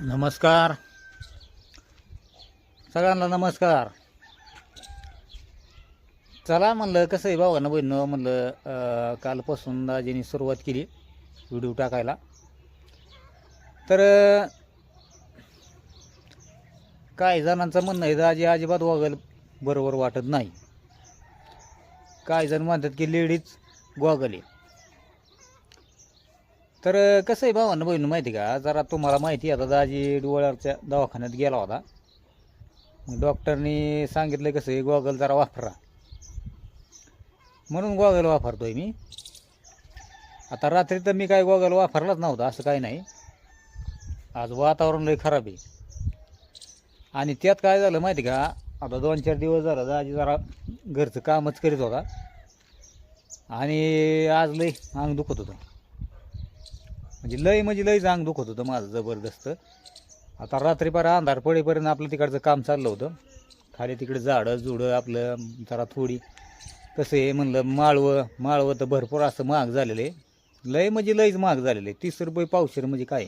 नमस्कार. सगळ्यांना नमस्कार. चला म्हणलं कसं आहे भावानं बहिणं म्हणलं कालपासून दाजीने सुरुवात केली व्हिडिओ टाकायला. तर काही जणांचं म्हणणं आहे दाजी अजिबात गॉगल बरोबर वाटत नाही. काही जण म्हणतात की लेडीज गॉगल आहे तर कसं आहे भावानं बहिणं माहिती का? जरा तुम्हाला माहिती आहे आता दाजी डोळ्याच्या दवाखान्यात गेला होता. मग डॉक्टरनी सांगितलं कसं आहे गॉगल जरा वापरा. म्हणून गॉगल वापरतोय मी. आता रात्री तर मी काय गॉगल वापरलाच नव्हता असं काही नाही. आज वातावरण लई खराब आहे. आणि त्यात काय झालं माहिती का? आता दोन चार दिवस झालं दाजी जरा घरचं कामच करीत होता. आणि आज लई अंग दुखत होतं. म्हणजे लय म्हणजे लय जांग दुखत होतं माझं जबरदस्त. आता रात्रीपार अंधार पडेपर्यंत आपलं तिकडचं काम चाललं होतं. खाली तिकडे झाडं जुडं आपलं जरा थोडी. कसं आहे म्हणलं माळवं माळवं तर भरपूर असं महाग झालेलं आहे. लय म्हणजे लयच महाग झालेलं आहे. तीस रुपये पावशेर म्हणजे काय?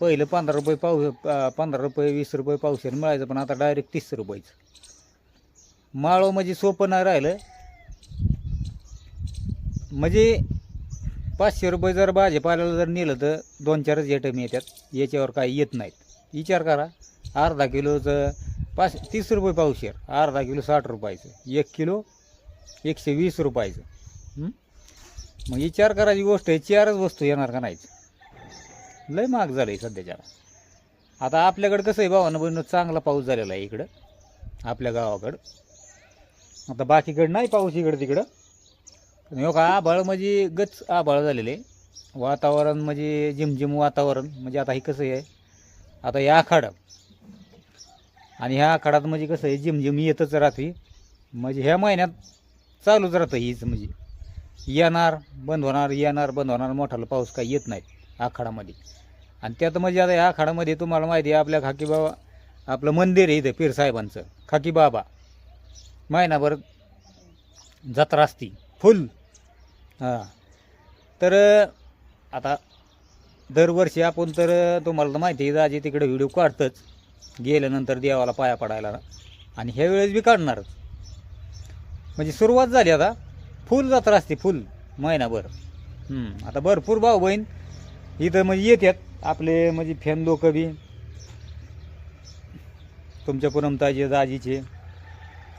पहिलं पंधरा रुपये पाव पंधरा रुपये वीस रुपये पावशेर मिळायचं पण आता डायरेक्ट तीस रुपयाचं. माळवं म्हणजे सोपं नाही राहिलं. म्हणजे पाचशे रुपये जर भाजीपाल्याला जर नेलं तर दोन चारच एटम येतात. याच्यावर काही येत नाहीत. विचार करा. अर्धा किलोचं पाच तीस रुपये पावशेर अर्धा किलो साठ रुपयाचं. एक किलो एकशे वीस रुपयाचं. मग विचार करायची गोष्ट. आहे चारच वस्तू येणार का नाहीच लय महाग झालं आहे सध्याच्या. आता आपल्याकडं कसं आहे भावानं बहिण चांगला पाऊस झालेला आहे इकडं आपल्या गावाकडं. आता बाकीकडं नाही पाऊस इकडं तिकडं हो का आभाळ म्हणजे गच आभाळ झालेले. वातावरण म्हणजे झिमझिम वातावरण. म्हणजे आता हे कसं आहे? आता हे आखाडा. आणि ह्या आखाडात म्हणजे कसं आहे? झिमझिम येतच राहते. म्हणजे ह्या महिन्यात चालूच राहतं हीच म्हणजे. येणार बंद होणार येणार बंद होणार मोठाला पाऊस काही येत नाही आखाडामध्ये आणि त्यात म्हणजे आता ह्या आखाडामध्ये तुम्हाला माहिती आहे आपल्या खाकीबाबा आपलं मंदिर आहे इथं पीरसाहेबांचं खाकीबाबा महिनाभर जत्रा असती. फुल. हां. तर आता दरवर्षी आपण तर तुम्हाला तर माहिती आहे दाजी तिकडे व्हिडिओ काढतच. गेल्यानंतर देवाला पाया पडायला. आणि ह्या वेळेस बी काढणारच. म्हणजे सुरुवात झाली आता. फुल जत्रा असते फुल. महिनाभर. आता भरपूर भाऊ बहीण इथं म्हणजे येतात आपले म्हणजे फॅन लोक बी. तुमच्या पुनमताचे दाजीचे.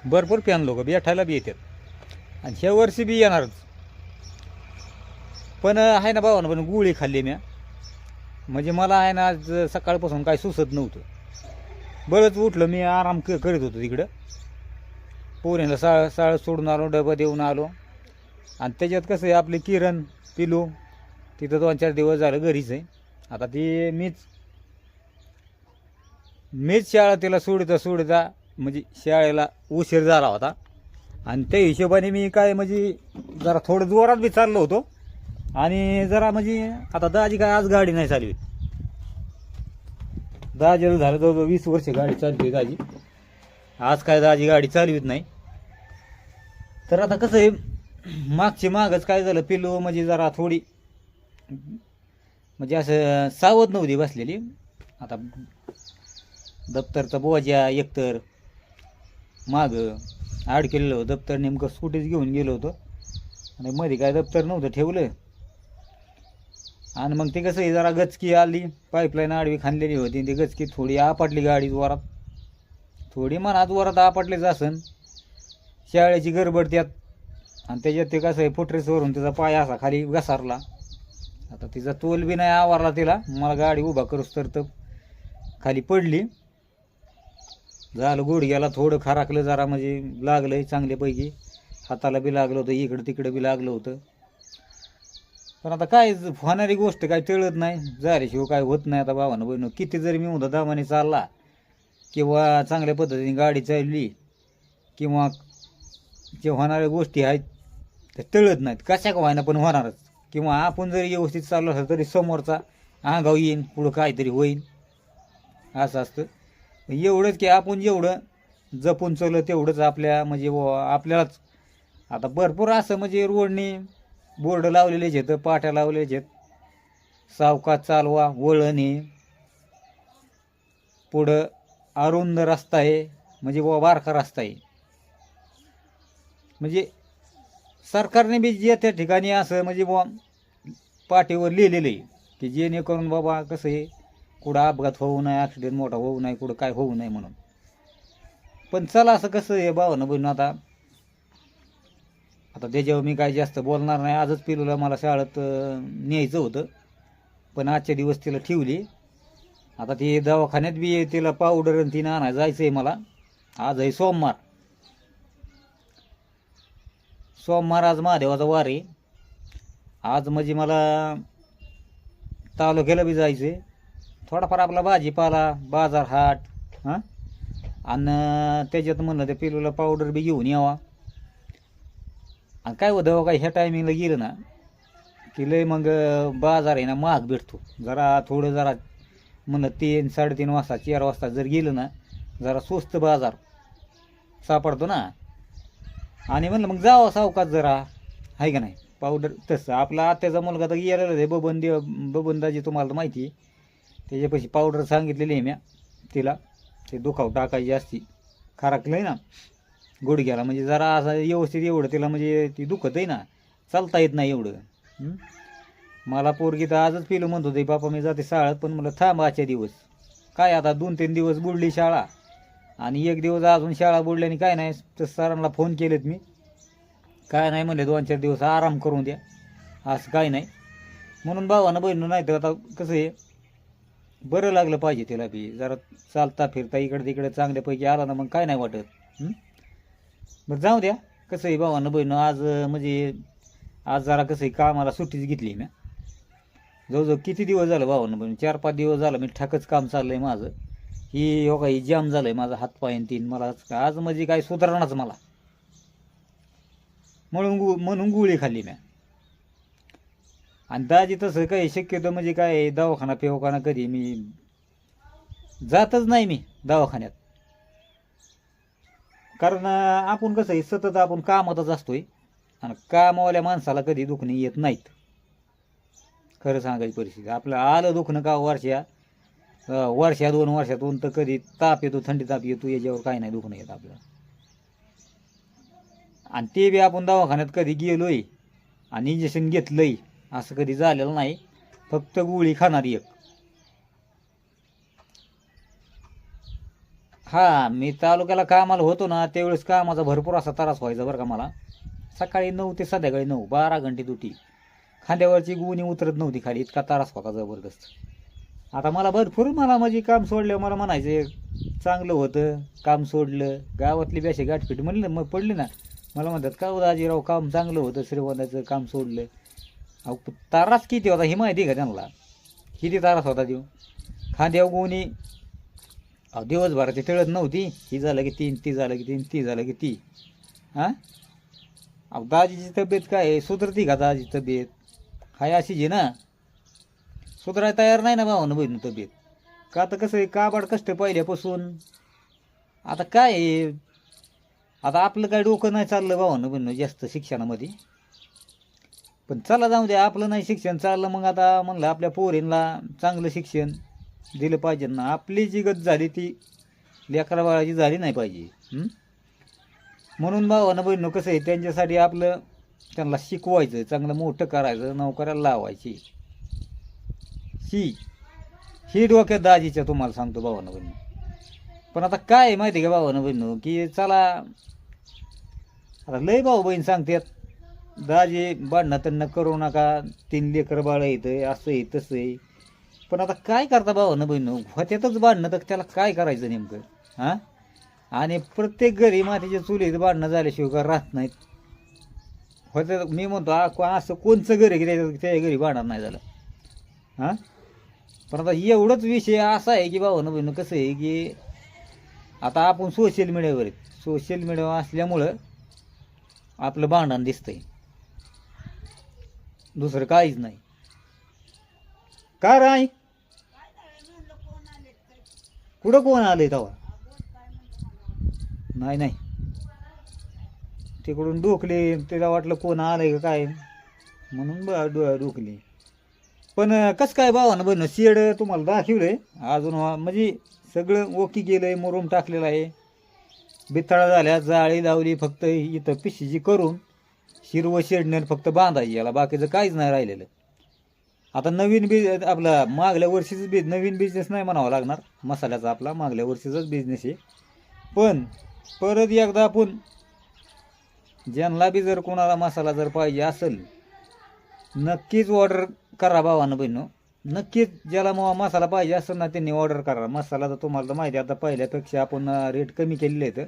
भरपूर फॅन लोक अठायला बी येतात आणि ह्या वर्षी बी येणारच. पण आहे ना भावानं पण गुळी खाल्ली म्या. म्हणजे मला आहे ना आज सकाळपासून काय सुचत नव्हतं. बरंच उठलं मी आराम क करीत होतो तिकडं. पोरीला साळ साळ सोडून आलो डबा देऊन आलो. आणि त्याच्यात कसं आहे आपली किरण पिलू तिथं दोन चार दिवस झालं घरीच आहे. आता ती मीच मीच शाळा तिला सोडता सोडता म्हणजे शाळेला उशीर झाला होता. आणि त्या हिशोबाने मी काय म्हणजे जरा थोडं जोरात बी चाललो होतो. आणि जरा म्हणजे आता दाजी काय आज गाडी नाही चालवी. दाजीला झालं जवळजवळ वीस वर्ष गाडी चालते दाजी. आज काय दाजी गाडी चालवीत नाही. तर आता कसं आहे मागचे मागच काय झालं पिलो म्हणजे जरा थोडी म्हणजे असं सावध नव्हती बसलेली. आता दप्तरचा बोजा एकतर मागं अडकेलेलं होतं. दप्तर नेमकं स्कूटीच घेऊन गेलो होतो. आणि मध्ये काय दप्तर नव्हतं ठेवलं. आणि मग ते कसं आहे जरा गचकी आली पाईपलाईन आडवी खांदलेली होती ती गचकी थोडी आपटली गाडी वरात. थोडी मनात वरात आपटलीच असन. शाळेची गडबड त्यात. आणि त्याच्यात ते कसं आहे फुटरेसवरून त्याचा पाय असा खाली घसारला. आता तिचा तोल बी नाही आवारला तिला. मला गाडी उभा करूस तर खाली पडली. झालं गुडघ्याला थोडं खाराकलं जरा म्हणजे लागलं चांगल्यापैकी. हाताला बी लागलं होतं इकडं तिकडं बी लागलं होतं. पण आता काय होणारी गोष्ट काय टळत नाही. झाल्याशिवाय काय होत नाही आता भावानं बहिण. किती जरी मी उद्या दामाने चालला किंवा चांगल्या पद्धतीने गाडी चालली किंवा जे होणाऱ्या गोष्टी आहेत त्या टळत नाहीत. कशा का व्हायना पण होणारच. किंवा आपण जरी व्यवस्थित चाललो असलं तरी समोरचा अंगाव येईन पुढं काहीतरी होईल असं असतं. एवढंच की आपण जेवढं जपून चाललं तेवढंच आपल्या म्हणजे आपल्यालाच आता भरपूर असं म्हणजे रोडने बोर्ड लावलेले आहेत पाट्या लावलेले आहेत. सावका चालवा वळण आहे. पुढं अरुंद रस्ता आहे म्हणजे बुवा बारका रस्ता आहे. म्हणजे सरकारने बी जे त्या ठिकाणी असं म्हणजे बुवा पाठीवर लिहिलेलं आहे की जेणेकरून बाबा कसं आहे कुठं अपघात होऊ नये ॲक्सिडेंट मोठा होऊ नये कुठं काय होऊ नये म्हणून. पण चला असं कसं आहे भावानं बहिणं आता आता त्याच्यावर मी काय जास्त बोलणार नाही. आजच पिलूला मला शाळेत न्यायचं होतं. पण आजच्या दिवस तिला ठेवली. आता ती दवाखान्यात बी तिला पावडर आणि तिनं आणायला जायचं आहे मला. आज आहे सोमवार. सोमवार आज महादेवाचा वार आहे. आज म्हणजे मला तालुक्याला बी जायचं आहे थोडाफार आपला भाजीपाला बाजार हाट हां? आणि त्याच्यात म्हणलं ते पिलूला पावडर बी घेऊन यावा. आणि काय होतं काय ह्या टायमिंगला गेलं ना की लय मग बाजार आहे ना महाग भेटतो. जरा थोडं जरा म्हणलं तीन साडेतीन वाजता चार वाजता जर गेलं ना जरा स्वस्त बाजार सापडतो ना. आणि म्हणलं मग जावं सावकाश जरा आहे का नाही? पावडर तसं. आपला आत्याचा मुलगा तर गेलेला आहे बबन देव बबनदाजी तुम्हाला तर माहिती आहे. त्याच्यापाशी पावडर सांगितलेली आहे म्या तिला. ते दुखाव टाकायची असती. खाराकलं आहे ना. गुडघ्याला म्हणजे जरा असं व्यवस्थित एवढं तिला म्हणजे ती दुखत आहे ना चालता येत नाही एवढं. मला पोरगी तर आजच पिलं म्हणत होते बापा मी जाते शाळेत. पण मला थांब आजच्या दिवस. काय आता दोन तीन दिवस बुडली शाळा. आणि एक दिवस अजून शाळा बुडल्याने काय नाही तर सरांना फोन केलेत मी. काय नाही म्हणले दोन चार दिवस आराम करून द्या. असं काय नाही. म्हणून भावानं बहिणं नाही तर आता कसं आहे बरं लागलं पाहिजे तिला बी. जरा चालता फिरता इकडं तिकडं चांगल्यापैकी आला ना मग काय नाही वाटत. बरं जाऊ द्या. कसं आहे भावानं बहिणं आज म्हणजे आज जरा कसं आहे कामाला सुट्टीच घेतली मी. जवळजवळ किती दिवस झालं भावानं बहिणं? चार पाच दिवस झालं मी ठाकच काम चाललं आहे माझं. ही हो काही ही झालं आहे माझा हातपाय तीन. मला आज- आज म्हणजे काय सुधारणाच मला. म्हणून गु म्हणून गुळी खाल्ली मी आणि दाजी तसं काही शक्यतो म्हणजे काय दवाखाना पेवखाना कधी मी जातच नाही मी दवाखान्यात. कारण अं, आपण कसं आहे सतत आपण कामातच असतोय आणि कामावाल्या माणसाला कधी दुखणे येत नाहीत. खरं सांगायची परिस्थिती. आपलं आलं दुखणं का हो वर्षा? अं, वर्षा दोन वर्षातून तर कधी ताप येतो थंडी ताप येतो याच्यावर काय नाही दुखणं येत आपलं. आणि ते बी आपण दवाखान्यात कधी गेलोय आणि इंजेक्शन घेतलंय असं कधी झालेलं नाही. फक्त गोळी खाणारी एक. हा मी तालुक्याला कामाला होतो ना त्यावेळेस कामाचा भरपूर असा त्रास व्हायचा बरं का मला. सकाळी नऊ ते संध्याकाळी नऊ बारा घंटे दुटी खांद्यावरची गुणी उतरत नव्हती खाली इतका त्रास होता जबरदस्त. आता मला भरपूर मला माझी काम सोडलं मला म्हणायचे चांगलं होतं काम सोडलं गावातली बॅशे गाठपीट म्हणलं मग पडली ना. मला म्हणतात का हो काम चांगलं होतं श्रीवंदाचं काम सोडलं. अहो तारास किती होता हे माहिती आहे का त्यांना? किती तारास होता देऊ खांद्यावर गुणी अहो दिवसभराची टळत नव्हती. ही झालं की तीन ती झालं की तीन ती झालं की ती. हां? अहो दाजीची तब्येत काय आहे? सुधरती का दाजी तब्येत? हाय अशीच आहे ना? सुधराय तयार नाही ना भावानं बहिण तब्येत? का आता कसं आहे? काबाड कष्ट पहिल्यापासून. आता काय आहे? आता आपलं काय डोकं नाही चाललं भावानं बहिण जास्त शिक्षणामध्ये. पण चला जाऊ द्या आपलं नाही शिक्षण चाललं मग आता म्हणलं आपल्या पोरींना चांगलं शिक्षण. दिलं पाहिजे ना. आपली जी गत झाली ती लेकरा बाळाची झाली नाही पाहिजे. म्हणून भावानं बहिणं कसं आहे त्यांच्यासाठी आपलं त्यांना शिकवायचं चांगलं मोठं करायचं नोकऱ्याला लावायची. ही ही डोक्यात दाजीच्या तुम्हाला सांगतो भावानं बहिणी पण आता काय आहे माहिती आहे का भावानं बहिणं की चला आता लय भाऊ बहीण सांगतात दाजी भांडणं त्यांना करू नका तीन लेकर बाळ येतं असं आहे तसं आहे. पण आता काय करता भावानं बहिणं? होत्यातच भांडणं तर त्याला काय करायचं नेमकं? हां? आणि प्रत्येक घरी मातीच्या चुलीत भांडणं झाल्याशिवाय का राहत नाहीत. होत्या मी म्हणतो आ- असं कोणचं घर आहे की त्याच्या त्या घरी बांधणार नाही झालं? हां? पण आता एवढंच विषय असा आहे की भावानं बहिणं कसं आहे की आता आपण सोशल मीडियावर आहेत. सोशल मीडियावर असल्यामुळं आपलं भांडण दिसतंय. दुसरं काहीच नाही. का राय? कुठं कोण आले तेव्हा? नाही नाही. तिकडून डोकले तिला वाटलं कोण आलंय का काय? म्हणून ब- डोकली. पण कसं काय भावानं बन शेड तुम्हाला दाखवलंय. अजून म्हणजे सगळं ओकी गेलंय मुरुम टाकलेलं आहे. बिथळा झाल्या जाळी लावली फक्त इथं पिशीची करून. शिरवं शेडणे फक्त बांधायची याला बाकीचं काहीच नाही राहिलेलं. आता नवीन बिज आपला मागल्या वर्षीच बी नवीन बिझनेस नाही म्हणावा लागणार. मसाल्याचा आपला मागल्या वर्षीचाच बिझनेस आहे. पण परत एकदा आपण ज्यांना बी जर कोणाला मसाला जर पाहिजे असेल नक्कीच ऑर्डर करा भावानं बहिणं. नक्कीच ज्याला मग मसाला पाहिजे असेल ना त्यांनी ऑर्डर करा. मसाला तर तुम्हाला तर माहिती आता पहिल्यापेक्षा आपण रेट कमी केलेले आहेत.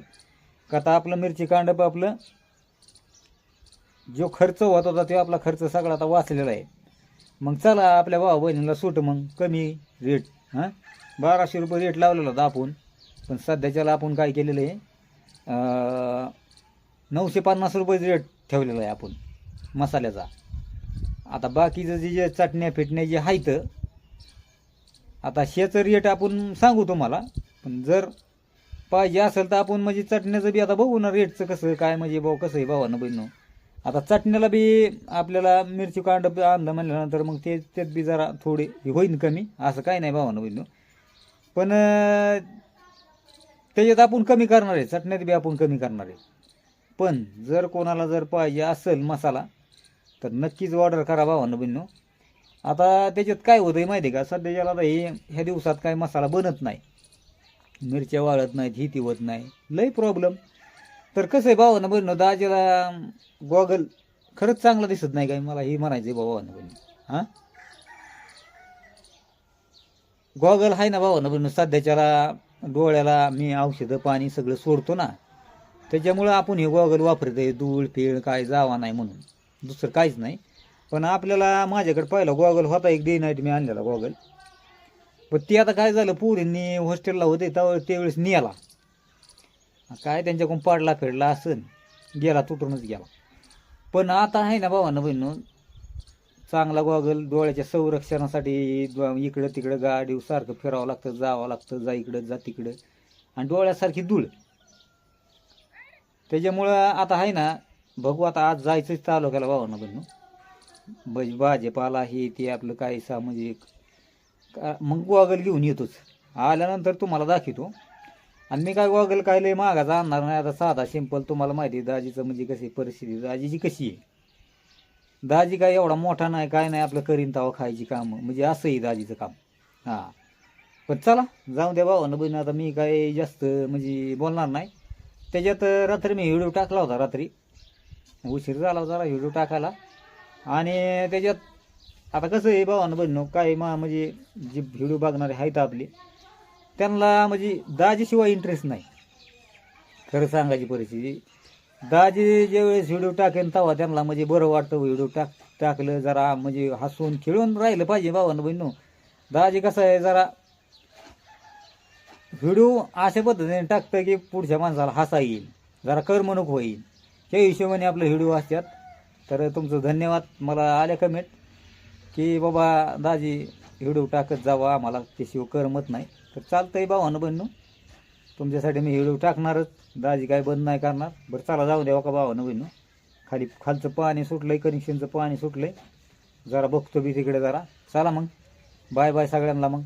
का आता आपलं मिरची कांडप आपलं जो खर्च होत होता तो आपला खर्च सगळा आता वाचलेला आहे. मग चला आपल्या भावा बहिणीला सूट मग कमी रेट हां? बाराशे रुपये रेट लावलेला होता आपण. पण सध्याच्याला आपण काय केलेलं आहे नऊशे पन्नास रुपये रेट ठेवलेला आहे आपण मसाल्याचा. आता बाकीचं जे जे चटण्या फिटण्या जे आहेत आता शेचं रेट आपण सांगू तुम्हाला पण जर पाहिजे असेल तर आपण म्हणजे चटण्याचं बी आता बघू ना रेटचं कसं काय म्हणजे भाऊ कसं आहे भावानं बहिणं आता चटण्याला बी आपल्याला मिरची कांड आणलं म्हणल्यानंतर मग ते त्यात बी जरा थोडे हे होईन कमी. असं काही नाही भावानं बहिणं पण त्याच्यात आपण कमी करणार आहे. चटण्यात बी आपण कमी करणार आहे. पण जर कोणाला जर पाहिजे असेल मसाला तर नक्कीच ऑर्डर करा भावानं बहिणं आता त्याच्यात काय होतंय माहिती आहे का सध्याच्याला आता हे ह्या दिवसात काय मसाला बनत नाही. मिरच्या वाळत नाहीत हिती होत नाही. लय प्रॉब्लेम तर कसं आहे भावानं बहिणं दाजीला गॉगल खरंच चांगला दिसत नाही काय? मला हे म्हणायचं आहे भावानं बहिणी हां? गॉगल आहे ना भावानं बहिणं सध्याच्याला डोळ्याला मी औषधं पाणी सगळं सोडतो ना. त्याच्यामुळं आपण हे गॉगल वापरतोय धूळ फिळ काय जावा नाही म्हणून. दुसरं काहीच नाही. पण आपल्याला माझ्याकडे पहिला गॉगल होता एक डे नाईट मी आणलेला गॉगल. पण ते आता काय झालं पोरींनी हॉस्टेलला होते त्यावेळेस त्यावेळेस नियाला काय त्यांच्याकडून पाडला फेडला असन गेला तुटूनच गेला. पण आता आहे ना भावानं बहिणं चांगला गॉगल डोळ्याच्या संरक्षणासाठी इकडं तिकडं गाडी सारखं फिरावं लागतं जावं लागतं जा इकडं जा तिकडं. आणि डोळ्यासारखी धूळ. त्याच्यामुळं आता आहे ना बघू आता आज जायचंच तालुक्याला भावानं बहिणं. बज भाजीपाला हे ते आपलं काय सामाजिक म्हणजे, का- मग गॉगल घेऊन येतोच. आल्यानंतर तुम्हाला दाखवतो. आणि मी काय गॉगल काय लय मागाचा आणणार नाही. आता साधा सिंपल तुम्हाला माहिती आहे दाजीचं म्हणजे कशी परिस्थिती. दाजीची कशी आहे? दाजी काय एवढा मोठा नाही काय नाही आपलं करीन तवा खायची काम. म्हणजे असंही दाजीचं काम. हां. पण चला जाऊ द्या भावानं बहिण आता मी काय जास्त म्हणजे बोलणार नाही. त्याच्यात रात्री मी व्हिडिओ टाकला होता रात्री. उशीर झाला जरा व्हिडिओ टाकायला. आणि त्याच्यात आता कसं आहे भावानं बहिण काय मा म्हणजे जे व्हिडिओ बघणारे आहेत आपले त्यांना म्हणजे दाजीशिवाय इंटरेस्ट नाही. खरं सांगायची परिस्थिती. दाजी ज्यावेळेस व्हिडिओ टाकेन तेव्हा त्यांना म्हणजे बरं वाटतं व्हिडिओ टाक टाकलं जरा म्हणजे हसून खेळून राहिलं पाहिजे भावानं बहिणू दाजी कसं आहे जरा व्हिडिओ अशा पद्धतीने टाकतं की पुढच्या माणसाला हसा येईल. जरा करमणूक होईल. त्या हिशोबाने आपले व्हिडिओ असतात. तर तुमचं धन्यवाद. मला आल्या कमेंट की बाबा दाजी व्हिडिओ टाकत जावा. आम्हाला त्याशिवाय करमत नाही. तर चालतंय भावानं बहिणू. तुमच्यासाठी मी व्हिडिओ टाकणारच. दाजी काय बंद नाही करणार. बरं चला जाऊ द्यावा का भावानं बहिणू. खाली खालचं पाणी सुटलंय कनेक्शनचं पाणी सुटलंय. जरा बघतो बी तिकडे जरा. चला मग. बाय बाय सगळ्यांना मग.